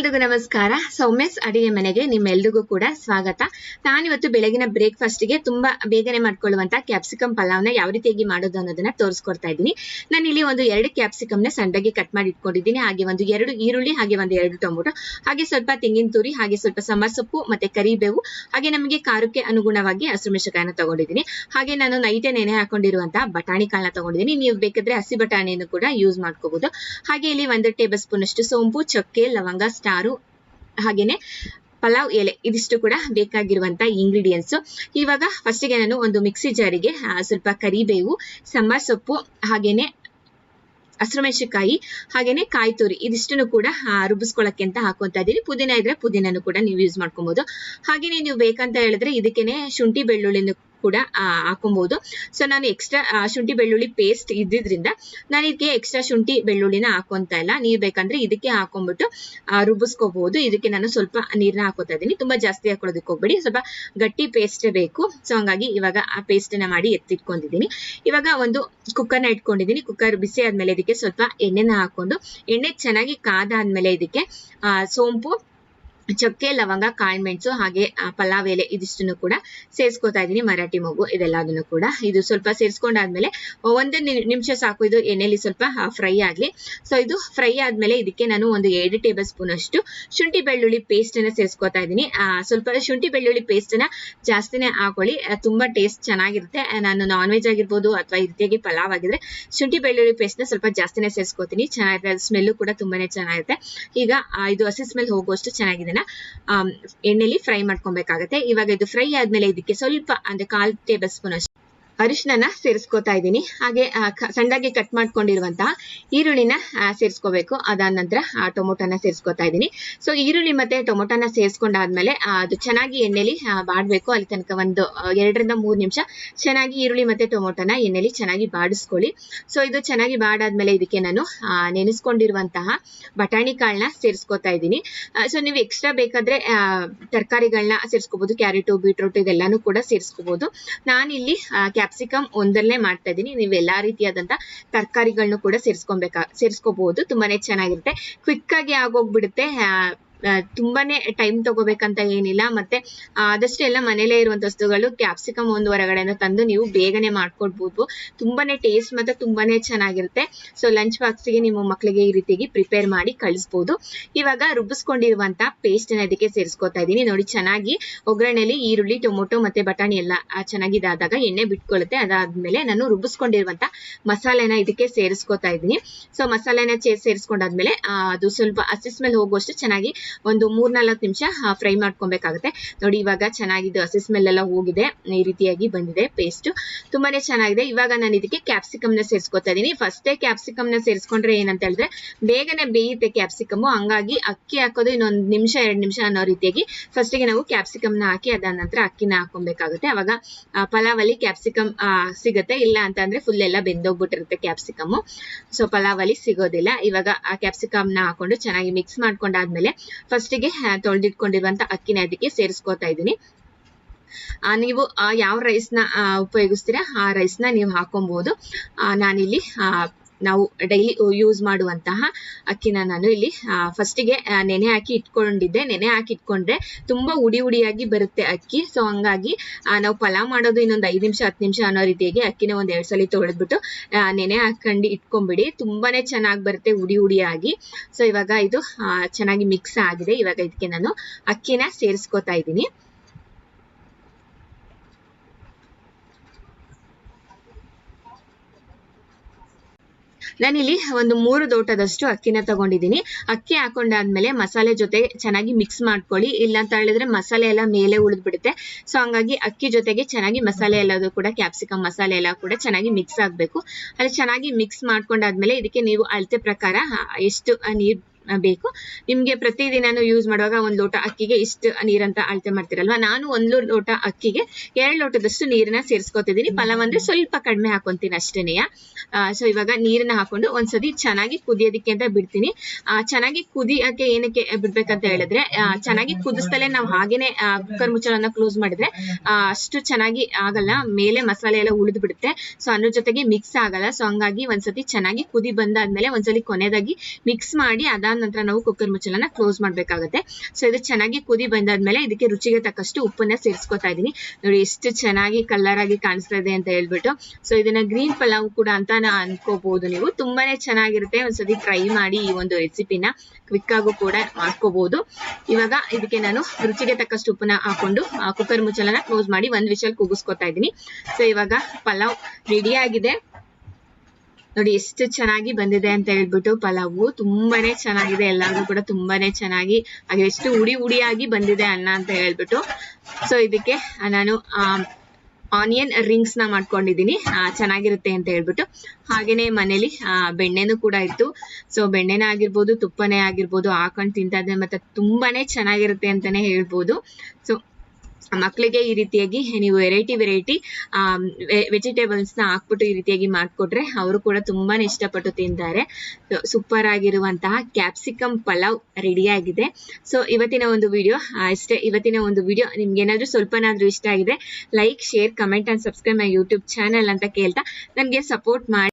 ಎಲ್ರಿಗೂ ನಮಸ್ಕಾರ. ಸೌಮ್ಯಸ್ ಅಡಿಗೆ ಮನೆಗೆ ನಿಮ್ಮೆಲ್ರಿಗೂ ಕೂಡ ಸ್ವಾಗತ. ನಾನಿವತ್ತು ಬೆಳಗಿನ ಬ್ರೇಕ್ಫಾಸ್ಟ್ಗೆ ತುಂಬಾ ಬೇಗನೆ ಮಾಡ್ಕೊಳ್ಳುವಂತ ಕ್ಯಾಪ್ಸಿಕಮ್ ಪಲಾವ್ನ ಯಾವ ರೀತಿಯಾಗಿ ಮಾಡೋದು ಅನ್ನೋದನ್ನ ತೋರಿಸ್ಕೊಡ್ತಾ ಇದ್ದೀನಿ. ನಾನು ಇಲ್ಲಿ ಒಂದು ಎರಡು ಕ್ಯಾಪ್ಸಿಕಮ್ನ ಸಣ್ಣಗೆ ಕಟ್ ಮಾಡಿ ಇಟ್ಕೊಂಡಿದ್ದೀನಿ. ಹಾಗೆ ಒಂದು ಎರಡು ಈರುಳ್ಳಿ, ಹಾಗೆ ಒಂದು ಎರಡು ಟೊಮೊಟೊ, ಹಾಗೆ ಸ್ವಲ್ಪ ತೆಂಗಿನ ತುರಿ, ಹಾಗೆ ಸ್ವಲ್ಪ ಸಮರ್ ಸೊಪ್ಪು, ಮತ್ತೆ ಕರಿಬೇವು, ಹಾಗೆ ನಮಗೆ ಖಾರಕ್ಕೆ ಅನುಗುಣವಾಗಿ ಹಸಿರು ತಗೊಂಡಿದ್ದೀನಿ. ಹಾಗೆ ನಾನು ನೈಟೇ ನೆನೆ ಹಾಕೊಂಡಿರುವಂತಹ ಬಟಾಣಿ ಕಾಳನ್ನ ತಗೊಂಡಿದ್ದೀನಿ. ನೀವು ಬೇಕಾದ್ರೆ ಹಸಿ ಬಟಾಣಿಯನ್ನು ಕೂಡ ಯೂಸ್ ಮಾಡ್ಕೋಬಹುದು ಹಾಗೆ ಇಲ್ಲಿ ಒಂದು ಟೇಬಲ್ ಸ್ಪೂನ್ ಅಷ್ಟು ಸೋಂಪು, ಚಕ್ಕೆ, ಲವಂಗ ಹಾಗೇನೆ ಪಲಾವ್ ಎಲೆ, ಇದಿಷ್ಟು ಕೂಡ ಬೇಕಾಗಿರುವಂತಹ ಇಂಗ್ರೀಡಿಯೆಂಟ್ಸ್ ಇವಾಗ ಫಸ್ಟಿಗೆ ನಾನು ಒಂದು ಮಿಕ್ಸಿ ಜಾರಿಗೆ ಸ್ವಲ್ಪ ಕರಿಬೇವು ಸಮ್ಮರ್ ಸೊಪ್ಪು, ಹಾಗೇನೆ ಹಸಿರು ಮೆಣಸಿನಕಾಯಿ ಹಾಗೇನೆ ಕಾಯಿ ತುರಿ, ಇದಿಷ್ಟನ್ನು ಕೂಡ ರುಬ್ಬಿಸ್ಕೊಳ್ಳೋಕ್ಕೆ ಅಂತ ಹಾಕೊಂತ ಇದ್ದೀನಿ. ಪುದೀನ ಇದ್ರೆ ಪುದೀನನು ಕೂಡ ನೀವು ಯೂಸ್ ಮಾಡ್ಕೊಬಹುದು ಹಾಗೇನೆ ನೀವು ಬೇಕಂತ ಹೇಳಿದ್ರೆ ಇದಕ್ಕೇನೆ ಶುಂಠಿ ಬೆಳ್ಳುಳ್ಳಿನೂ ಕೂಡ ಹಾಕೊಬಹುದು ಸೊ ನಾನು ಎಕ್ಸ್ಟ್ರಾ ಶುಂಠಿ, ಬೆಳ್ಳುಳ್ಳಿ ಪೇಸ್ಟ್ ಇದ್ದಿದ್ರಿಂದ ನಾನು ಇದಕ್ಕೆ ಎಕ್ಸ್ಟ್ರಾ ಶುಂಠಿ, ಬೆಳ್ಳುಳ್ಳಿನ ಹಾಕೊಂತ ಇಲ್ಲ. ನೀವು ಬೇಕಂದ್ರೆ ಇದಕ್ಕೆ ಹಾಕೊಂಡ್ಬಿಟ್ಟು ರುಬ್ಬಿಸ್ಕೋಬಹುದು ಇದಕ್ಕೆ ನಾನು ಸ್ವಲ್ಪ ನೀರನ್ನ ಹಾಕೋತಾ ಇದ್ದೀನಿ. ತುಂಬಾ ಜಾಸ್ತಿ ಹಾಕೊಳ್ಳೋದಕ್ಕೆ ಹೋಗ್ಬೇಡಿ. ಸ್ವಲ್ಪ ಗಟ್ಟಿ ಪೇಸ್ಟ್ ಬೇಕು. ಸೊ ಹಂಗಾಗಿ ಇವಾಗ ಆ ಪೇಸ್ಟ್ನ ಮಾಡಿ ಎತ್ತಿಟ್ಕೊಂಡಿದ್ದೀನಿ. ಇವಾಗ ಒಂದು ಕುಕ್ಕರ್ನ ಇಟ್ಕೊಂಡಿದ್ದೀನಿ. ಕುಕ್ಕರ್ ಬಿಸಿ ಆದ್ಮೇಲೆ ಇದಕ್ಕೆ ಸ್ವಲ್ಪ ಎಣ್ಣೆನ ಹಾಕೊಂಡು ಎಣ್ಣೆ ಚೆನ್ನಾಗಿ ಕಾದಾದ್ಮೇಲೆ ಇದಕ್ಕೆ ಸೋಂಪು ಚಕ್ಕೆ ಲವಂಗ ಕಾಯಿ ಮೆಣಸು ಹಾಗೆ ಪಲಾವ್ ಎಲೆ ಇದಿಷ್ಟನ್ನು ಕೂಡ ಸೇರಿಸ್ಕೊತಾ ಇದ್ದೀನಿ. ಮರಾಠಿ ಮಗು ಇದೆಲ್ಲದನ್ನು ಕೂಡ. ಇದು ಸ್ವಲ್ಪ ಸೇರಿಸ್ಕೊಂಡಾದ್ಮೇಲೆ ಒಂದು ನಿಮಿಷ ಸಾಕು. ಇದು ಎಣ್ಣೆಲಿ ಸ್ವಲ್ಪ ಫ್ರೈ ಆಗಲಿ. ಸೊ, ಇದು ಫ್ರೈ ಆದ್ಮೇಲೆ ಇದಕ್ಕೆ ನಾನು ಒಂದು ಎರಡು ಟೇಬಲ್ ಸ್ಪೂನ್ ಅಷ್ಟು ಶುಂಠಿ ಬೆಳ್ಳುಳ್ಳಿ ಪೇಸ್ಟ್ ಅನ್ನ ಸೇರಿಸ್ಕೊತಾ ಇದ್ದೀನಿ. ಸ್ವಲ್ಪ ಶುಂಠಿ ಬೆಳ್ಳುಳ್ಳಿ ಪೇಸ್ಟ್ ಅನ್ನ ಜಾಸ್ತಿನೇ ಹಾಕೊಳ್ಳಿ. ತುಂಬಾ ಟೇಸ್ಟ್ ಚೆನ್ನಾಗಿರುತ್ತೆ. ನಾನು ನಾನ್ ವೆಜ್ ಆಗಿರ್ಬೋದು ಅಥವಾ ಈ ರೀತಿಯಾಗಿ ಪಲಾವ್ ಆಗಿದ್ರೆ ಶುಂಠಿ ಬೆಳ್ಳುಳ್ಳಿ ಪೇಸ್ಟ್ನ ಸ್ವಲ್ಪ ಜಾಸ್ತಿನೇ ಸೇರಿಸ್ಕೊತೀನಿ. ಚೆನ್ನಾಗಿರುತ್ತೆ. ಸ್ಮೆಲ್ಲು ಕೂಡ ತುಂಬಾನೇ ಚೆನ್ನಾಗಿರುತ್ತೆ. ಈಗ ಇದು ಹಸಿ ಸ್ಮೆಲ್ ಹೋಗುವಷ್ಟು ಚೆನ್ನಾಗಿದೆನ ಎಣ್ಣೆಲಿ ಫ್ರೈ ಮಾಡ್ಕೊಬೇಕಾಗತ್ತೆ. ಇವಾಗ ಇದು ಫ್ರೈ ಆದ್ಮೇಲೆ ಇದಕ್ಕೆ ಸ್ವಲ್ಪ ಅಂದ್ರೆ ಕಾಲ್ ಟೇಬಲ್ ಸ್ಪೂನ್ ಅರಿಶಿನ ಸೇರಿಸ್ಕೊತಾ ಇದ್ದೀನಿ. ಹಾಗೆ ಸಣ್ಣಗೆ ಸಣ್ಣದಾಗಿ ಕಟ್ ಮಾಡ್ಕೊಂಡಿರುವಂತಹ ಈರುಳ್ಳಿನ ಸೇರಿಸ್ಕೋಬೇಕು. ಅದಾದ ನಂತರ ಟೊಮೊಟೊನ ಸೇರಿಸ್ಕೊತಾ ಇದ್ದೀನಿ. ಸೊ ಈರುಳ್ಳಿ ಮತ್ತೆ ಟೊಮೊಟೊನ ಸೇರಿಸ್ಕೊಂಡಾದ್ಮೇಲೆ ಅದು ಚೆನ್ನಾಗಿ ಎಣ್ಣೆಲಿ ಬಾಡ್ಬೇಕು. ಅಲ್ಲಿ ತನಕ ಒಂದು ಎರಡರಿಂದ ಮೂರು ನಿಮಿಷ ಚೆನ್ನಾಗಿ ಈರುಳ್ಳಿ ಮತ್ತೆ ಟೊಮೊಟೊನ ಎಣ್ಣೆಲಿ ಚೆನ್ನಾಗಿ ಬಾಡಿಸ್ಕೊಳ್ಳಿ. ಸೊ ಇದು ಚೆನ್ನಾಗಿ ಬಾಡಾದ್ಮೇಲೆ ಇದಕ್ಕೆ ನಾನು ನೆನೆಸ್ಕೊಂಡಿರುವಂತಹ ಬಟಾಣಿ ಕಾಳನ್ನ ಸೇರಿಸ್ಕೊತಾ ಇದ್ದೀನಿ. ಸೊ ನೀವು ಎಕ್ಸ್ಟ್ರಾ ಬೇಕಾದ್ರೆ ತರಕಾರಿಗಳನ್ನ ಸೇರಿಸ್ಕೋಬಹುದು ಕ್ಯಾರೆಟು, ಬೀಟ್ರೂಟ್ ಇದೆಲ್ಲಾನು ಕೂಡ ಸೇರಿಸ್ಕೋಬಹುದು ನಾನಿಲ್ಲಿ ಕ್ಯಾಪ್ಸಿಕಮ್ ಒಂದಲ್ಲೇ ಮಾಡ್ತಾ ಇದ್ದೀನಿ ನೀವು ಎಲ್ಲ ರೀತಿಯಾದಂತ ತರಕಾರಿಗಳನ್ನೂ ಕೂಡ ಸೇರಿಸ್ಕೊಬೇಕಾ ಸೇರಿಸ್ಕೋಬಹುದು ತುಂಬಾನೇ ಚೆನ್ನಾಗಿರುತ್ತೆ. ಕ್ವಿಕ್ಕಾಗಿ ಆಗಿ ಆಗೋಗ್ಬಿಡುತ್ತೆ. ತುಂಬಾನೇ ಟೈಮ್ ತಗೋಬೇಕಂತ ಏನಿಲ್ಲ. ಮತ್ತೆ ಆದಷ್ಟು ಎಲ್ಲ ಮನೆಯಲ್ಲೇ ಇರುವಂತ ವಸ್ತುಗಳು ಕ್ಯಾಪ್ಸಿಕಮ್ ಒಂದು ಹೊರಗಡೆಯಿಂದ ತಂದು ನೀವು ಬೇಗನೆ ಮಾಡ್ಕೊಡ್ಬೋದು. ತುಂಬಾನೇ ಟೇಸ್ಟ್ ಮತ್ತೆ ತುಂಬಾನೇ ಚೆನ್ನಾಗಿರುತ್ತೆ. ಸೊ ಲಂಚ್ ಬಾಕ್ಸ್ಗೆ ನಿಮ್ಮ ಮಕ್ಕಳಿಗೆ ಈ ರೀತಿಯಾಗಿ ಪ್ರಿಪೇರ್ ಮಾಡಿ ಕಳಿಸ್ಬೋದು. ಇವಾಗ ಪೇಸ್ಟ್ನ ಅದಕ್ಕೆ ಸೇರಿಸ್ಕೊತಾ ಇದ್ದೀನಿ. ನೋಡಿ, ಚೆನ್ನಾಗಿ ಒಗ್ಗರಣೆಯಲ್ಲಿ ಈರುಳ್ಳಿ, ಟೊಮೊಟೊ ಮತ್ತೆ ಬಟಾಣಿ ಎಲ್ಲ ಚೆನ್ನಾಗಿದಾದಾಗ ಎಣ್ಣೆ ಬಿಟ್ಕೊಳ್ಳುತ್ತೆ ಅದಾದ್ಮೇಲೆ ನಾನು ರುಬ್ಬಿಸ್ಕೊಂಡಿರುವಂತ ಮಸಾಲೆನ ಇದಕ್ಕೆ ಸೇರಿಸ್ಕೊತಾ ಇದ್ದೀನಿ. ಸೊ ಮಸಾಲೆನ ಸೇರಿಸ್ಕೊಂಡಾದ್ಮೇಲೆ ಅದು ಸ್ವಲ್ಪ ಹಸಿ ಸ್ಮೆಲ್ ಹೋಗುವಷ್ಟು ಚೆನ್ನಾಗಿ ಒಂದು ಮೂರ್ನಾಲ್ಕು ನಿಮಿಷ ಫ್ರೈ ಮಾಡ್ಕೊಬೇಕಾಗುತ್ತೆ. ನೋಡಿ, ಇವಾಗ ಚೆನ್ನಾಗಿದ್ದು ಹಸಿ ಸ್ಮೆಲ್ ಎಲ್ಲ ಹೋಗಿದೆ. ಈ ರೀತಿಯಾಗಿ ಬಂದಿದೆ ಪೇಸ್ಟ್ ತುಂಬಾನೇ ಚೆನ್ನಾಗಿದೆ. ಇವಾಗ ನಾನು ಇದಕ್ಕೆ ಕ್ಯಾಪ್ಸಿಕಮ್ನ ಸೇರಿಸ್ಕೊತಾ ಇದೀನಿ. ಫಸ್ಟೇ ಕ್ಯಾಪ್ಸಿಕಮ್ನ ಸೇರಿಸ್ಕೊಂಡ್ರೆ ಏನಂತ ಹೇಳಿದ್ರೆ, ಬೇಗನೆ ಬೇಯುತ್ತೆ ಕ್ಯಾಪ್ಸಿಕಮ್ ಹಂಗಾಗಿ ಅಕ್ಕಿ ಹಾಕೋದು ಇನ್ನೊಂದು ನಿಮಿಷ, ಎರಡು ನಿಮಿಷ ಅನ್ನೋ ರೀತಿಯಾಗಿ ಫಸ್ಟಿಗೆ ನಾವು ಕ್ಯಾಪ್ಸಿಕಮ್ನ ಹಾಕಿ ಅದಾದ ನಂತರ ಅಕ್ಕಿನ ಹಾಕೊಬೇಕಾಗುತ್ತೆ. ಅವಾಗ ಪಲಾವಲ್ಲಿ ಕ್ಯಾಪ್ಸಿಕಮ್ ಸಿಗುತ್ತೆ. ಇಲ್ಲ ಅಂತ ಫುಲ್ ಎಲ್ಲ ಬೆಂದೋಗ್ಬಿಟ್ಟಿರುತ್ತೆ ಕ್ಯಾಪ್ಸಿಕಮ್ ಸೊ ಪಲಾವ್ ಅಲ್ಲಿ ಸಿಗೋದಿಲ್ಲ. ಇವಾಗ ಆ ಕ್ಯಾಪ್ಸಿಕಮ್ನ ಹಾಕೊಂಡು ಚೆನ್ನಾಗಿ ಮಿಕ್ಸ್ ಮಾಡ್ಕೊಂಡಾದ್ಮೇಲೆ ಫಸ್ಟಿಗೆ ತೊಳೆದಿಟ್ಕೊಂಡಿರುವಂತ ಅಕ್ಕಿನ ಅದಕ್ಕೆ ಸೇರಿಸ್ಕೋತಾ ಇದ್ದೀನಿ. ಆ, ನೀವು ಯಾವ ರೈಸ್ನ ಉಪಯೋಗಿಸ್ತೀರಾ ಆ ರೈಸ್ನ ನೀವು ಹಾಕೊಬಹುದು ನಾನಿಲ್ಲಿ ನಾವು ಡೈಲಿ ಯೂಸ್ ಮಾಡುವಂತಹ ಅಕ್ಕಿನ ನಾನು ಇಲ್ಲಿ ಫಸ್ಟಿಗೆ ನೆನೆ ಹಾಕಿ ಇಟ್ಕೊಂಡಿದ್ದೆ. ನೆನೆ ಹಾಕಿ ಇಟ್ಕೊಂಡ್ರೆ ತುಂಬಾ ಉಡಿ ಉಡಿಯಾಗಿ ಬರುತ್ತೆ ಅಕ್ಕಿ. ಸೊ ಹಂಗಾಗಿ ನಾವು ಪಲಾವ್ ಮಾಡೋದು ಇನ್ನೊಂದು ಐದು ನಿಮಿಷ, ಹತ್ತು ನಿಮಿಷ ಅನ್ನೋ ರೀತಿಯಾಗಿ ಅಕ್ಕಿನ ಒಂದ್ ಎರಡು ಸಲ ತೊಳೆದ್ಬಿಟ್ಟು ನೆನೆ ಹಾಕೊಂಡು ಇಟ್ಕೊಂಡ್ಬಿಡಿ ತುಂಬಾನೇ ಚೆನ್ನಾಗಿ ಬರುತ್ತೆ ಉಡಿ ಉಡಿಯಾಗಿ. ಸೊ ಇವಾಗ ಇದು ಚೆನ್ನಾಗಿ ಮಿಕ್ಸ್ ಆಗಿದೆ. ಇವಾಗ ಇದಕ್ಕೆ ನಾನು ಅಕ್ಕಿನ ಸೇರಿಸ್ಕೊತಾ ಇದ್ದೀನಿ. ನಾನಿಲ್ಲಿ ಒಂದು ಮೂರು ದೋಟದಷ್ಟು ಅಕ್ಕಿನ ತಗೊಂಡಿದ್ದೀನಿ. ಅಕ್ಕಿ ಹಾಕೊಂಡಾದ್ಮೇಲೆ ಮಸಾಲೆ ಜೊತೆ ಚೆನ್ನಾಗಿ ಮಿಕ್ಸ್ ಮಾಡ್ಕೊಳ್ಳಿ. ಇಲ್ಲ ಅಂತ ಹೇಳಿದ್ರೆ ಮಸಾಲೆ ಎಲ್ಲ ಮೇಲೆ ಉಳಿದ್ಬಿಡುತ್ತೆ. ಸೊ ಹಂಗಾಗಿ ಅಕ್ಕಿ ಜೊತೆಗೆ ಚೆನ್ನಾಗಿ ಮಸಾಲೆ ಎಲ್ಲದು ಕೂಡ ಕ್ಯಾಪ್ಸಿಕಮ್ ಮಸಾಲೆ ಎಲ್ಲ ಕೂಡ ಚೆನ್ನಾಗಿ ಮಿಕ್ಸ್ ಆಗ್ಬೇಕು. ಅಲ್ಲಿ ಚೆನ್ನಾಗಿ ಮಿಕ್ಸ್ ಮಾಡ್ಕೊಂಡಾದ್ಮೇಲೆ ಇದಕ್ಕೆ ನೀವು ಅಳತೆ ಪ್ರಕಾರ ಎಷ್ಟು ನೀರು ಬೇಕು. ನಿಮ್ಗೆ ಪ್ರತಿದಿನಾನು ಯೂಸ್ ಮಾಡುವಾಗ ಒಂದ್ ಲೋಟ ಅಕ್ಕಿಗೆ ಇಷ್ಟು ನೀರಂತ ಅಳತೆ ಮಾಡ್ತಿರಲ್ವಾ? ನಾನು ಒಂದು ಲೋಟ ಅಕ್ಕಿಗೆ ಎರಡ್ ಲೋಟದಷ್ಟು ನೀರನ್ನ ಸೇರಿಸ್ಕೊತಿದ್ದೀನಿ. ಪಲಾವ್ ಅಂದ್ರೆ ಸ್ವಲ್ಪ ಕಡಿಮೆ ಹಾಕೊಂತೀನಿ ಅಷ್ಟೇನೆಯ ಸೊ ಇವಾಗ ನೀರನ್ನ ಹಾಕೊಂಡು ಒಂದ್ಸತಿ ಚೆನ್ನಾಗಿ ಕುದಿಯೋದಿಕ್ಕೆ ಅಂತ ಬಿಡ್ತೀನಿ. ಚೆನ್ನಾಗಿ ಕುದಿಯಕ್ಕೆ ಏನಕ್ಕೆ ಬಿಡ್ಬೇಕಂತ ಹೇಳಿದ್ರೆ ಚೆನ್ನಾಗಿ ಕುದಿಸ್ತಲೇ ನಾವು ಹಾಗೇನೆ ಕುಕ್ಕರ್ ಮುಚ್ಚಳನ್ನ ಕ್ಲೋಸ್ ಮಾಡಿದ್ರೆ ಅಷ್ಟು ಚೆನ್ನಾಗಿ ಆಗಲ್ಲ. ಮೇಲೆ ಮಸಾಲೆ ಎಲ್ಲ ಉಳಿದು ಬಿಡುತ್ತೆ. ಸೊ ಅದ್ರ ಜೊತೆಗೆ ಮಿಕ್ಸ್ ಆಗಲ್ಲ. ಸೊ ಹಂಗಾಗಿ ಒಂದ್ಸತಿ ಚೆನ್ನಾಗಿ ಕುದಿ ಬಂದಾದ್ಮೇಲೆ ಒಂದ್ಸಲಿ ಕೊನೆಯದಾಗಿ ಮಿಕ್ಸ್ ಮಾಡಿ ಅದಾದ ನಂತರ ನಾವು ಕುಕ್ಕರ್ ಮುಚ್ಚಲನ್ನ ಕ್ಲೋಸ್ ಮಾಡಬೇಕಾಗುತ್ತೆ. ಸೊ ಇದು ಚೆನ್ನಾಗಿ ಕುದಿ ಬಂದಾದ್ಮೇಲೆ ಇದಕ್ಕೆ ರುಚಿಗೆ ತಕ್ಕಷ್ಟು ಉಪ್ಪನ್ನ ಸೇರಿಸ್ಕೊತಾ ಇದೀನಿ. ನೋಡಿ, ಎಷ್ಟು ಚೆನ್ನಾಗಿ ಕಲರ್ ಆಗಿ ಕಾಣಿಸ್ತಾ ಇದೆ ಅಂತ ಹೇಳ್ಬಿಟ್ಟು. ಸೊ ಇದನ್ನ ಗ್ರೀನ್ ಪಲಾವ್ ಕೂಡ ಅಂತ ಅನ್ಕೋಬಹುದು ನೀವು. ತುಂಬಾನೇ ಚೆನ್ನಾಗಿರುತ್ತೆ. ಒಂದ್ಸತಿ ಟ್ರೈ ಮಾಡಿ ಈ ಒಂದು ರೆಸಿಪಿನ ಕ್ವಿಕ್ ಆಗು ಕೂಡ ಮಾಡ್ಕೋಬಹುದು ಇವಾಗ ಇದಕ್ಕೆ ನಾನು ರುಚಿಗೆ ತಕ್ಕಷ್ಟು ಉಪ್ಪನ್ನ ಹಾಕೊಂಡು ಕುಕ್ಕರ್ ಮುಚ್ಚಲನ್ನ ಕ್ಲೋಸ್ ಮಾಡಿ ಒಂದ್ ವಿಷಲ್ ಕೂಗಿಸ್ಕೊತಾ ಇದೀನಿ. ಸೊ ಇವಾಗ ಪಲಾವ್ ರೆಡಿ ಆಗಿದೆ. ನೋಡಿ, ಎಷ್ಟು ಚೆನ್ನಾಗಿ ಬಂದಿದೆ ಅಂತ ಹೇಳ್ಬಿಟ್ಟು ಪಲಾವು ತುಂಬಾನೇ ಚೆನ್ನಾಗಿದೆ. ಎಲ್ಲರಿಗೂ ಕೂಡ ತುಂಬಾನೇ ಚೆನ್ನಾಗಿ, ಹಾಗೆ ಎಷ್ಟು ಉಡಿ ಉಡಿಯಾಗಿ ಬಂದಿದೆ ಅನ್ನ ಅಂತ ಹೇಳ್ಬಿಟ್ಟು. ಸೊ ಇದಕ್ಕೆ ನಾನು ಆನಿಯನ್ ರಿಂಗ್ಸ್ನ ಮಾಡ್ಕೊಂಡಿದೀನಿ ಚೆನ್ನಾಗಿರುತ್ತೆ ಅಂತ ಹೇಳ್ಬಿಟ್ಟು. ಹಾಗೇನೆ ಮನೇಲಿ ಬೆಣ್ಣೆನೂ ಕೂಡ ಇತ್ತು. ಸೊ ಬೆಣ್ಣೆನೇ ಆಗಿರ್ಬೋದು, ತುಪ್ಪನೇ ಆಗಿರ್ಬೋದು, ಹಾಕೊಂಡು ತಿಂತಾ ಇದ್ದೆ ಮತ್ತೆ ತುಂಬಾನೇ ಚೆನ್ನಾಗಿರುತ್ತೆ ಅಂತಾನೆ ಹೇಳ್ಬೋದು. ಸೊ ಮಕ್ಕಳಿಗೆ ಈ ರೀತಿಯಾಗಿ ನೀವು ವೆರೈಟಿ ವೆರೈಟಿ ವೆಜಿಟೇಬಲ್ಸ್ನ ಹಾಕ್ಬಿಟ್ಟು ಈ ರೀತಿಯಾಗಿ ಮಾಡ್ಕೊಟ್ರೆ ಅವರು ಕೂಡ ತುಂಬಾನೇ ಇಷ್ಟಪಟ್ಟು ತಿಂತಾರೆ. ಸೂಪರ್ ಆಗಿರುವಂತಹ ಕ್ಯಾಪ್ಸಿಕಮ್ ಪಲಾವ್ ರೆಡಿ ಆಗಿದೆ. ಸೊ ಇವತ್ತಿನ ಒಂದು ವಿಡಿಯೋ ಅಷ್ಟೇ ಇವತ್ತಿನ ಒಂದು ವಿಡಿಯೋ ನಿಮ್ಗೆ ಏನಾದ್ರೂ ಸ್ವಲ್ಪನಾದ್ರೂ ಇಷ್ಟ ಆಗಿದೆ like share comment and subscribe my YouTube channel ಅಂತ ಕೇಳ್ತಾ ನನಗೆ ಸಪೋರ್ಟ್ ಮಾಡಿ.